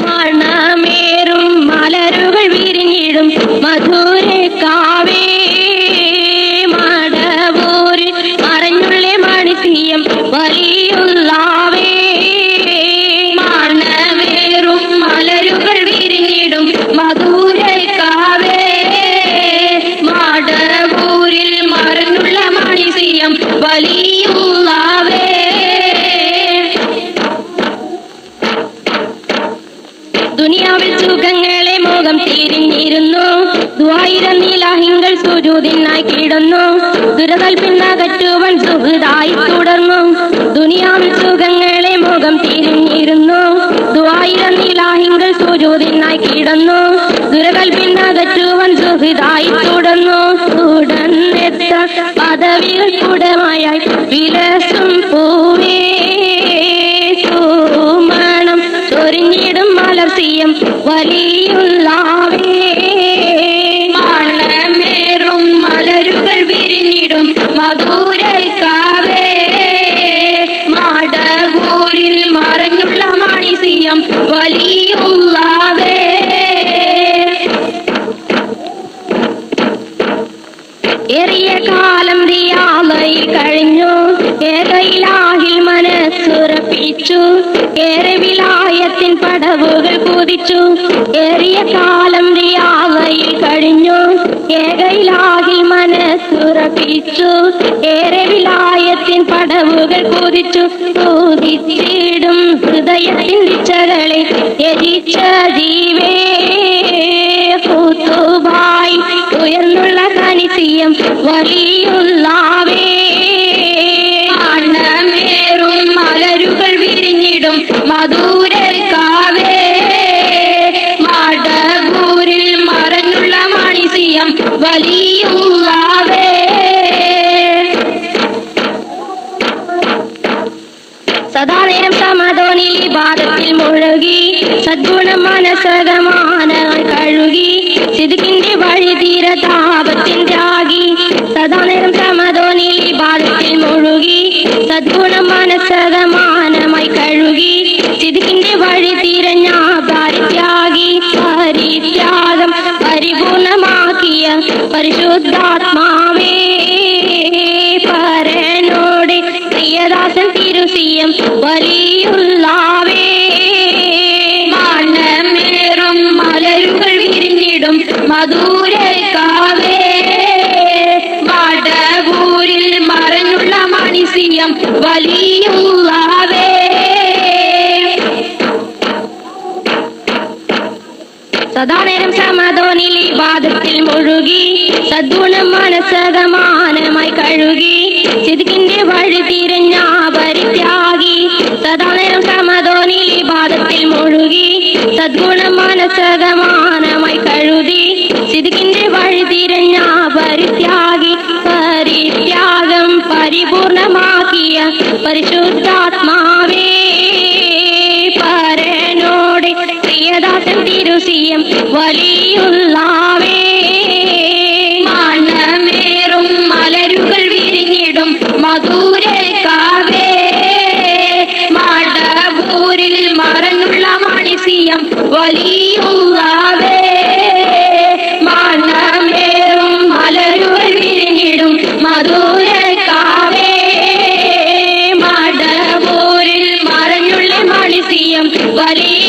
മണമേറും മലരുകൾ വിരിഞ്ഞിടും മധുരക്കാവേ ദുനിയാവിൽ സുഖങ്ങളെ മോഹം തിരിഞ്ഞിരുന്നു. ദ്വായിരം നീലാഹിങ്ങൾ സുജൂതിനായി കിടന്നു. ദുരകൽപ്പിന്നകറ്റുവൻ സുഹൃതായി തുടർന്നു. ദുനിയാവിൽ സുഖങ്ങളെ മോഹം തിരിഞ്ഞിരുന്നു. ദ്വായിരം നീലാഹിങ്ങൾ സുജൂതിനായി കിടന്നു. ദുരകൽപ്പിന്നകറ്റുവൻ സുഹൃതായി തുടർന്നു. തുടർന്നെത്ത പദവികൾ ഉടമയായി വിലസും പൂവേ സൂമണം ചൊരിഞ്ഞിടും. മലർത്തിയം വലിയുള്ളാവേ. മണമേറും മലരുകൾ വിരിഞ്ഞിടും മധുരക്കാവേ മാടകൂരിൽ മറഞ്ഞുള്ള മണിസിയം വലിയുള്ളാവേ. എറിയ കാലം റിയാലയിൽ കഴിഞ്ഞു. ഏകയിലാഹിൽ മനസ്സുറപ്പിച്ചു. ഏറെ കുതിച്ചു ഏറിയ കാലം റിയാലയിൽ കഴിഞ്ഞു. ഏകയിലാകിൽ മനസ്സുറപ്പിച്ചു. ഏറെ വിലായത്തിൻ പടവുകൾ കുതിച്ചു കുതിച്ചിടും ഹൃദയത്തിൻ ദിച്ചകളെ യജിച്ച ജീവേ. കൂത്തുവായി ഉയർന്നുള്ള കനിസിയം വലിയുള്ളാവേ. മലരുകൾ വിരിഞ്ഞിടും. മധുരക്കാവേ വലിയുള്ളാവേ സദാനേരം സമാധോനിൽ പാദത്തിൽ മുഴുകി സദ്ഗുണ മനസകമാന കഴുകി സിദുക്കിന്റെ വഴി തീര താപത്തിൻ ത്യാഗി. സദാനേരം സമാധോനിൽ പാദത്തിൽ മുഴുകി സദ്ഗുണ മനസകമാനമായി കഴുകി സിദുക്കിന്റെ വഴി തിരഞ്ഞ പരിത്യാഗി പരിത്യാഗം പരിപൂർണമാക്കിയ പരിശുദ്ധാത്മാവേ പരനോട് പ്രിയദാസൻ തിരുസിയം വലിയുള്ളാവേ. മണമേറും മലരുകൾ വിരിഞ്ഞിടും മധുരക്കാവേ മടകൂരിൽ മറഞ്ഞുള്ള മണിസിയം വലിയുള്ളാവേ മുഴുകി സദ്ഗുണ മനസകമാനമായി കഴുകി ചിതുക്കിന്റെ വഴി തിരഞ്ഞ പരിത്യാഗി സദാനേരം സമതോനി പാദത്തിൽ മുഴുകി സദ്ഗുണ മനസകമാനമായി കഴുകി ചിതുക്കിന്റെ വഴി തിരഞ്ഞ പരിത്യാഗി പരിത്യാഗം പരിപൂർണമാക്കിയ പരിശുദ്ധാത്മാവേ. വിരിഞ്ഞിടും മധുരക്കാവേ മടകൂരിൽ മറഞ്ഞുള്ള മണിസിയം വലിയുള്ളാവേ മണമേറും മലരുകൾ വിരിഞ്ഞിടും മധുരക്കാവേ മടകൂരിൽ മറഞ്ഞുള്ള മണിസിയം വലിയ